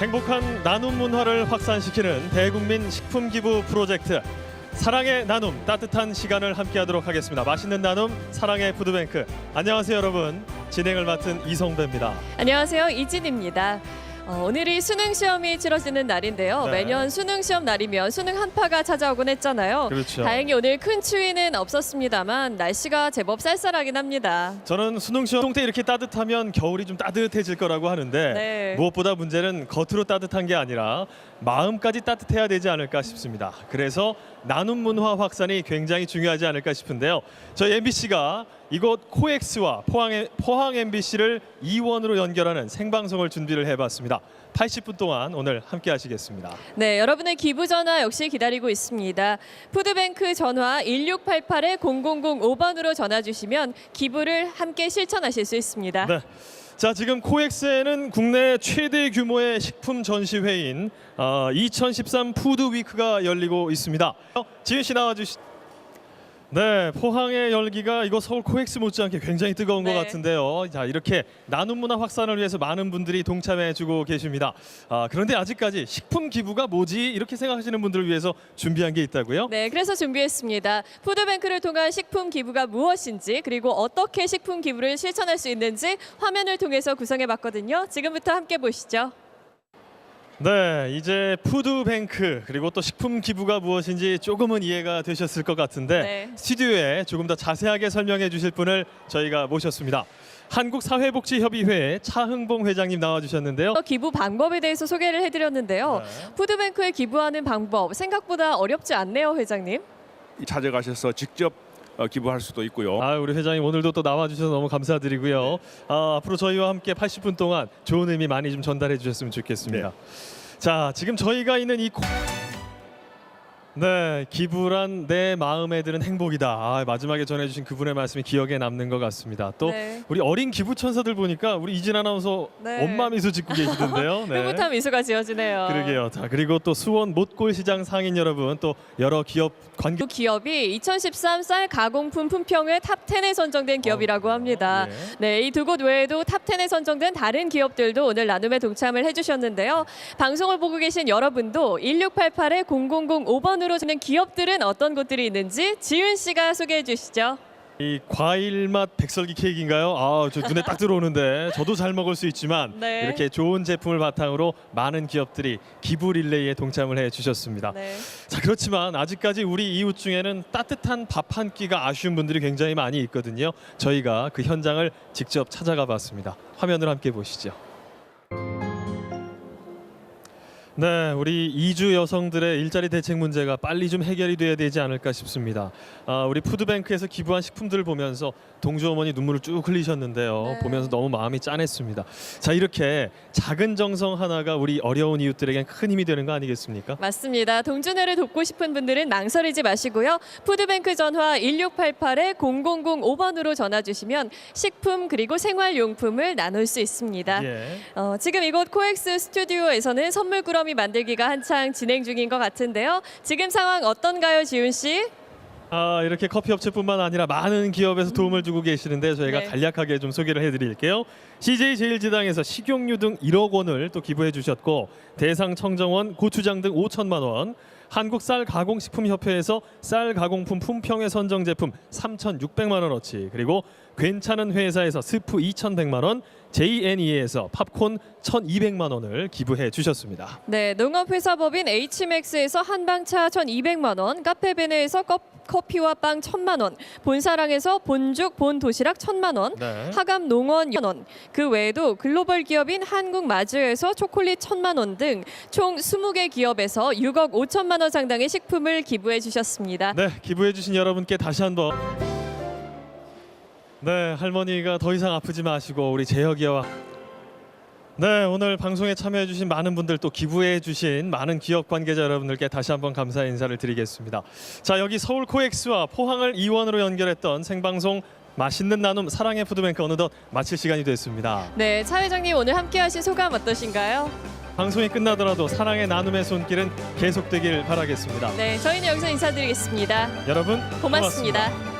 행복한 나눔 문화를 확산시키는 대국민 식품 기부 프로젝트 사랑의 나눔 따뜻한 시간을 함께하도록 하겠습니다. 맛있는 나눔 사랑의 푸드뱅크. 안녕하세요 여러분. 진행을 맡은 이성배입니다. 안녕하세요. 이진입니다. 어, 오늘이 수능 시험이 치러지는 날인데요. 네. 매년 수능 시험 날이면 수능 한파가 찾아오곤 했잖아요. 그렇죠. 다행히 오늘 큰 추위는 없었습니다만 날씨가 제법 쌀쌀하긴 합니다. 저는 수능 시험 때 이렇게 따뜻하면 겨울이 좀 따뜻해질 거라고 하는데 네. 무엇보다 문제는 겉으로 따뜻한 게 아니라 마음까지 따뜻해야 되지 않을까 싶습니다. 그래서 나눔 문화 확산이 굉장히 중요하지 않을까 싶은데요. 저희 MBC가 이곳 코엑스와 포항, 포항 MBC를 이원으로 연결하는 생방송을 준비를 해봤습니다. 80분 동안 오늘 함께 하시겠습니다. 네, 여러분의 기부 전화 역시 기다리고 있습니다. 푸드뱅크 전화 1688-0005번으로 전화 주시면 기부를 함께 실천하실 수 있습니다. 네. 자 지금 코엑스에는 국내 최대 규모의 식품 전시회인 어, 2013 푸드 위크가 열리고 있습니다. 어, 지은 씨 나와주시. 네, 포항의 열기가 이거 서울 코엑스 못지않게 굉장히 뜨거운 것 네. 같은데요. 자 이렇게 나눔 문화 확산을 위해서 많은 분들이 동참해주고 계십니다. 아, 그런데 아직까지 식품 기부가 뭐지 이렇게 생각하시는 분들을 위해서 준비한 게 있다고요? 네, 그래서 준비했습니다. 푸드뱅크를 통한 식품 기부가 무엇인지 그리고 어떻게 식품 기부를 실천할 수 있는지 화면을 통해서 구성해 봤거든요. 지금부터 함께 보시죠. 네, 이제 푸드뱅크 그리고 또 식품 기부가 무엇인지 조금은 이해가 되셨을 것 같은데 네. 스튜디오에 조금 더 자세하게 설명해 주실 분을 저희가 모셨습니다. 한국사회복지협의회 차흥봉 회장님 나와주셨는데요. 기부 방법에 대해서 소개를 해드렸는데요. 네. 푸드뱅크에 기부하는 방법 생각보다 어렵지 않네요, 회장님. 찾아가셔서 직접 어, 기부할 수도 있고요. 아, 우리 회장님 오늘도 또 나와 주셔서 너무 감사드리고요. 아, 앞으로 저희와 함께 80분 동안 좋은 의미 많이 좀 전달해 주셨으면 좋겠습니다. 자, 지금 저희가 있는 이 코... 네, 기부란 내 마음에 드는 행복이다. 아, 마지막에 전해주신 그분의 말씀이 기억에 남는 것 같습니다. 또 네. 우리 어린 기부 천사들 보니까 우리 이진 아나운서 네. 엄마 미소 짓고 계시던데요. 네. 흐뭇한 미소가 지어지네요. 그러게요. 자 그리고 또 수원 못골 시장 상인 여러분 또 여러 기업 관계 이 기업이 2013 쌀 가공품 품평회 탑 10에 선정된 기업이라고 합니다. 네. 네, 이 두 곳 외에도 탑 10에 선정된 다른 기업들도 오늘 나눔에 동참을 해주셨는데요. 방송을 보고 계신 여러분도 1688에 0005번으로 주는 기업들은 어떤 곳들이 있는지 지윤 씨가 소개해 주시죠. 이 과일 맛 백설기 케이크인가요? 아, 저 눈에 딱 들어오는데 저도 잘 먹을 수 있지만 네. 이렇게 좋은 제품을 바탕으로 많은 기업들이 기부 릴레이에 동참을 해 주셨습니다. 네. 자, 그렇지만 아직까지 우리 이웃 중에는 따뜻한 밥 한 끼가 아쉬운 분들이 굉장히 많이 있거든요. 저희가 그 현장을 직접 찾아가 봤습니다. 화면을 함께 보시죠. 네, 우리 이주 여성들의 일자리 대책 문제가 빨리 좀 해결이 돼야 되지 않을까 싶습니다. 아, 우리 푸드뱅크에서 기부한 식품들을 보면서 동주 어머니 눈물을 쭉 흘리셨는데요. 네. 보면서 너무 마음이 짠했습니다. 자, 이렇게 작은 정성 하나가 우리 어려운 이웃들에겐 큰 힘이 되는 거 아니겠습니까? 맞습니다. 동준회를 돕고 싶은 분들은 망설이지 마시고요. 푸드뱅크 전화 1688에 0005번으로 전화 주시면 식품 그리고 생활용품을 나눌 수 있습니다. 예. 어, 지금 이곳 코엑스 스튜디오에서는 선물 꾸러 미 만들기가 한창 진행 중인 것 같은데요. 지금 상황 어떤가요, 지훈 씨? 아 이렇게 커피 업체뿐만 아니라 많은 기업에서 도움을 주고 계시는데 저희가 네. 간략하게 좀 소개를 해드릴게요. CJ 제일지당에서 식용유 등 1억 원을 또 기부해 주셨고 대상 청정원 고추장 등 5천만 원. 한국 쌀 가공식품 협회에서 쌀 가공품 품평회 선정 제품 3,600만 원어치 그리고 괜찮은 회사에서 스프 2,100만 원, JNE에서 팝콘 1,200만 원을 기부해 주셨습니다. 네, 농업회사법인 H맥스에서 한방차 1,200만 원, 카페베네에서 컵- 커피와 빵 1,000만 원, 본사랑에서 본죽 본도시락 1,000만 원, 네. 하감 농원 원. 그 외에도 글로벌 기업인 한국 마주에서 초콜릿 1,000만 원 등 총 20개 기업에서 6억 5천만 원 상당의 식품을 기부해 주셨습니다. 네, 기부해 주신 여러분께 다시 한번 네, 할머니가 더 이상 아프지 마시고 우리 재혁이와 네, 오늘 방송에 참여해 주신 많은 분들 또 기부해 주신 많은 기업 관계자 여러분들께 다시 한번 감사 인사를 드리겠습니다. 자, 여기 서울 코엑스와 포항을 이원으로 연결했던 생방송 맛있는 나눔 사랑의 푸드뱅크 어느덧 마칠 시간이 됐습니다. 네, 차 회장님 오늘 함께 하신 소감 어떠신가요? 방송이 끝나더라도 사랑의 나눔의 손길은 계속되길 바라겠습니다. 네, 저희는 여기서 인사드리겠습니다. 여러분 고맙습니다.